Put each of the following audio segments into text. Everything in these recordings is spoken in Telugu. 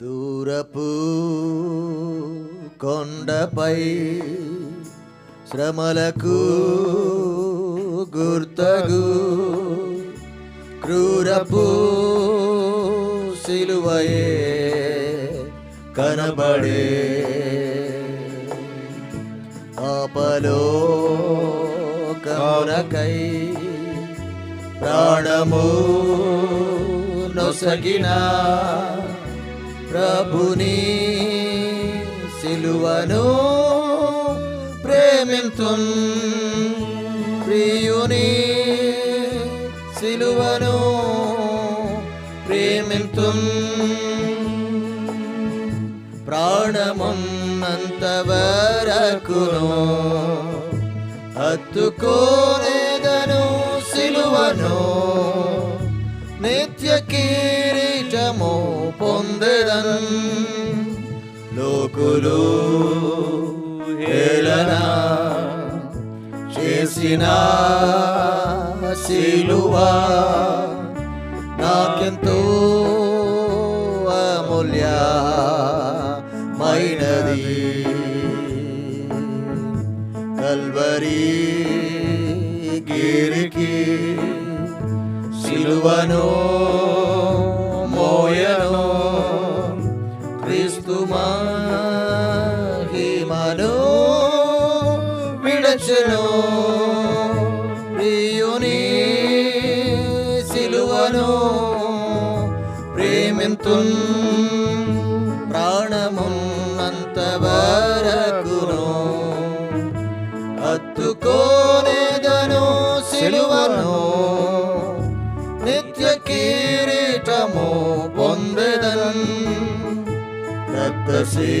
దూరపు కొండపై శ్రమలకు గుర్తగు క్రూరపు సిలువయే కనబడే ఆపలో కౌరకై ప్రాణము నొసగినా సిలువను ప్రేమింతున్ ప్రియుని సిలువను ప్రేమింతున్ ప్రాణమున్నంతవరకును హత్తుకోలేదను సిలువను. నిత్య కిరీటము పొందెదను. లోకులు హేళన చేసిన సిలువ నాకెంతో అమూల్యమైనది కల్వరి గిరికి సిలువను రక్షను ప్రియుని సిలువను ప్రేమింతున్ ప్రాణమున్నంత వరకును హత్తుకోలేదను సిలువను నిత్య కీరీటము పొందెదన్. రక్తశీ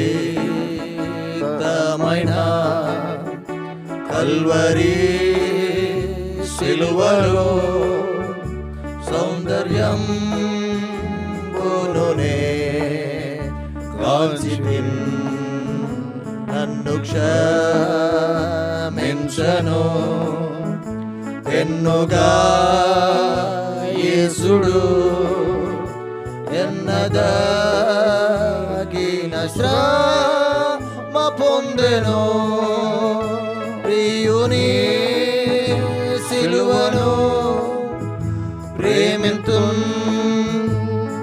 కల్వరి సిలువలో సౌందర్యం పోనునే కాల్చిపిన్ నన్ను క్షమించను. ఎన్నుగా యేసుడు ఎన్నదగిన శ్రమ పొందెను.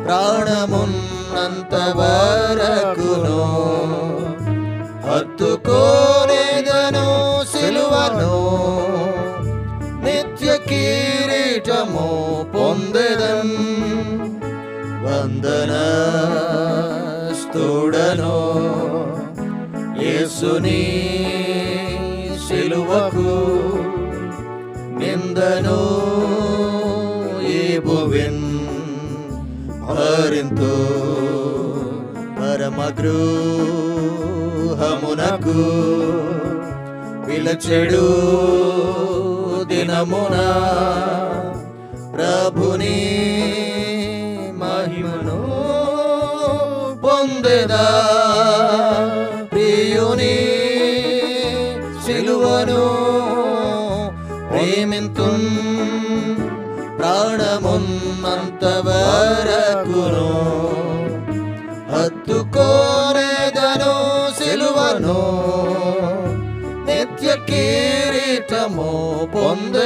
ప్రాణమున్నంత వరకును హత్తుకోలేదను సిలువను నిత్య కిరీటము పొందెదన్ వందన స్తుడను యేసుని సిలువకు నిందను ఈ భువిన్ హరింతు పరమగృహమునకు విలచెడు దినమున ప్రభుని మహిమను పొందెదా ప్రియుని సిలువను ప్రేమింతున్ ప్రాణమున్నంత హత్తుకోరేదను సిలువను నిత్య కిరీటము పొందెదన్